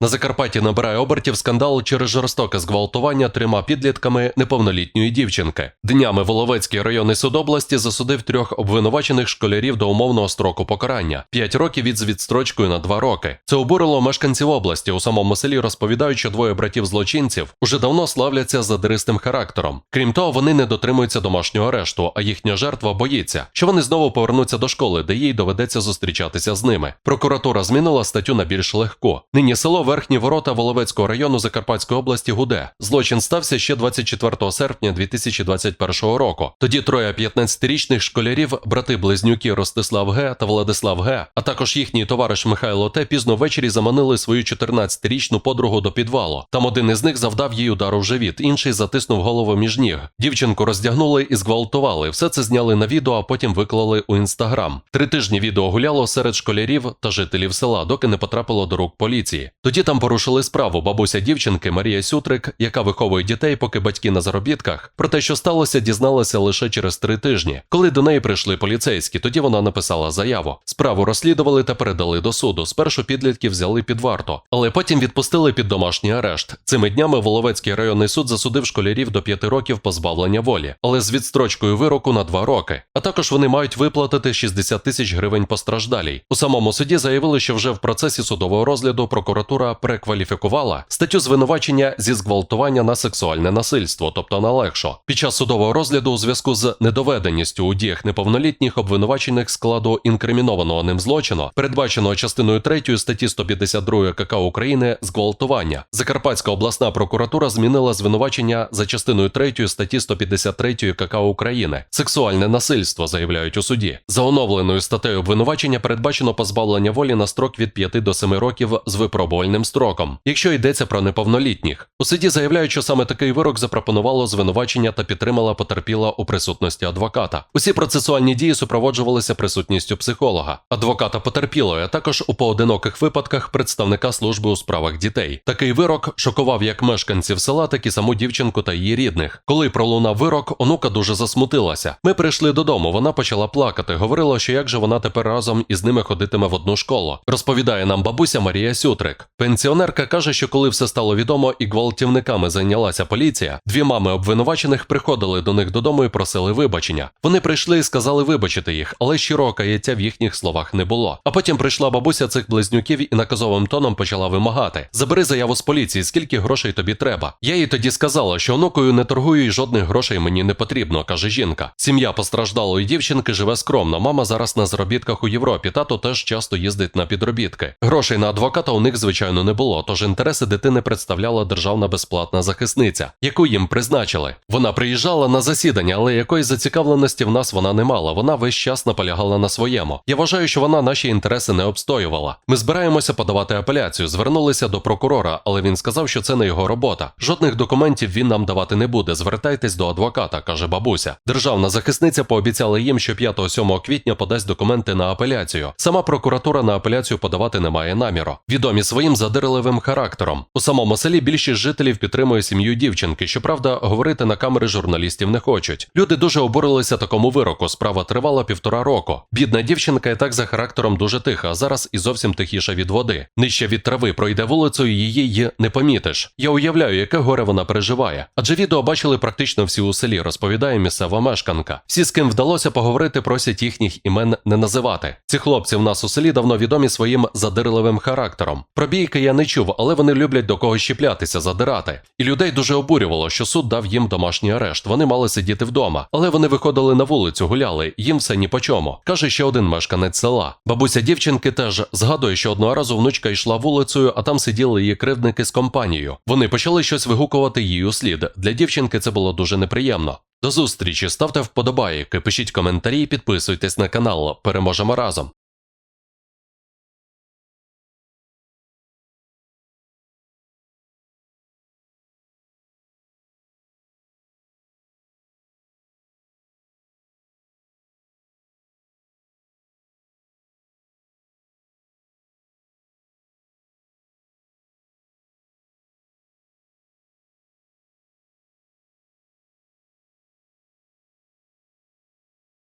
На Закарпатті набирає обертів скандал через жорстоке зґвалтування трьома підлітками неповнолітньої дівчинки. Днями Воловецький районний суд області засудив трьох обвинувачених школярів до умовного строку покарання 5 років від з відстрочкою на 2 роки. Це обурило мешканців області. У самому селі розповідають, що двоє братів злочинців уже давно славляться задиристим характером. Крім того, вони не дотримуються домашнього арешту, а їхня жертва боїться, що вони знову повернуться до школи, де їй доведеться зустрічатися з ними. Прокуратура змінила статтю на більш легку. Нині село Верхні Ворота Воловецького району Закарпатської області гуде. Злочин стався ще 24 серпня 2021 року. Тоді троє 15-річних школярів, брати-близнюки Ростислав Г. та Владислав Г., а також їхній товариш Михайло Т. пізно ввечері заманили свою 14-річну подругу до підвалу. Там один із них завдав їй удару в живіт, інший затиснув голову між ніг. Дівчинку роздягнули і зґвалтували. Все це зняли на відео, а потім виклали у інстаграм. Три тижні відео гуляло серед школярів та жителів села, доки не потрапило до рук поліції. Тоді там порушили справу бабуся дівчинки Марія Сютрик, яка виховує дітей, поки батьки на заробітках. Про те, що сталося, дізналася лише через три тижні. Коли до неї прийшли поліцейські, тоді вона написала заяву. Справу розслідували та передали до суду. Спершу підлітків взяли під варту, але потім відпустили під домашній арешт. Цими днями Воловецький районний суд засудив школярів до п'яти років позбавлення волі, але з відстрочкою вироку на два роки. А також вони мають виплатити 60 тисяч гривень постраждалій. У самому суді заявили, що вже в процесі судового розгляду прокуратура перекваліфікувала статтю звинувачення зі зґвалтування на сексуальне насильство, тобто на легшо. Під час судового розгляду у зв'язку з недоведеністю у діях неповнолітніх обвинувачених складу інкримінованого ним злочину, передбаченого частиною 3 статті 152 КК України зґвалтування. Закарпатська обласна прокуратура змінила звинувачення за частиною 3 статті 153 КК України. Сексуальне насильство заявляють у суді. За оновленою статтею обвинувачення передбачено позбавлення волі на строк від 5 до 7 років з випробувальним строком, якщо йдеться про неповнолітніх. У суді заявляють, що саме такий вирок запропонувало звинувачення та підтримала потерпіла у присутності адвоката. Усі процесуальні дії супроводжувалися присутністю психолога, адвоката потерпілої, а також у поодиноких випадках представника служби у справах дітей. Такий вирок шокував як мешканців села, так і саму дівчинку та її рідних. Коли пролунав вирок, онука дуже засмутилася. Ми прийшли додому. Вона почала плакати. Говорила, що як же вона тепер разом із ними ходитиме в одну школу. Розповідає нам бабуся Марія Сютрик. Пенсіонерка каже, що коли все стало відомо і гвалтівниками зайнялася поліція, дві мами обвинувачених приходили до них додому і просили вибачення. Вони прийшли і сказали вибачити їх, але щирого каяття в їхніх словах не було. А потім прийшла бабуся цих близнюків і наказовим тоном почала вимагати: забери заяву з поліції, скільки грошей тобі треба. Я їй тоді сказала, що онукою не торгую і жодних грошей мені не потрібно, каже жінка. Сім'я постраждалої дівчинки живе скромно. Мама зараз на заробітках у Європі. Тато теж часто їздить на підробітки. Грошей на адвоката у них, звичайно, не було. Тож інтереси дитини представляла державна безплатна захисниця, яку їм призначили. Вона приїжджала на засідання, але якоїсь зацікавленості в нас вона не мала. Вона весь час наполягала на своєму. Я вважаю, що вона наші інтереси не обстоювала. Ми збираємося подавати апеляцію. Звернулися до прокурора, але він сказав, що це не його робота. Жодних документів він нам давати не буде. Звертайтесь до адвоката, каже бабуся. Державна захисниця пообіцяла їм, що 5-7 квітня подасть документи на апеляцію. Сама прокуратура на апеляцію подавати не має наміру. Відомі своїм задирливим характером. У самому селі більшість жителів підтримує сім'ю дівчинки. Щоправда, говорити на камери журналістів не хочуть. Люди дуже обурилися такому вироку. Справа тривала півтора року. Бідна дівчинка і так за характером дуже тиха, а зараз і зовсім тихіша від води. Нижче від трави пройде вулицею, її не помітиш. Я уявляю, яке горе вона переживає. Адже відео бачили практично всі у селі, розповідає місцева мешканка. Всі, з ким вдалося поговорити, просять їхніх імен не називати. Ці хлопці в нас у селі давно відомі своїм задирливим характером. Про бійки я не чув, але вони люблять до когось щіплятися, задирати. І людей дуже обурювало, що суд дав їм домашній арешт. Вони мали сидіти вдома, але вони виходили на вулицю, гуляли, їм все ні по чому. Каже ще один мешканець села. Бабуся дівчинки теж згадує, що одного разу внучка йшла вулицею, а там сиділи її кривдники з компанією. Вони почали щось вигукувати їй у слід. Для дівчинки це було дуже неприємно. До зустрічі, ставте вподобайки, пишіть коментарі, підписуйтесь на канал. Переможемо разом.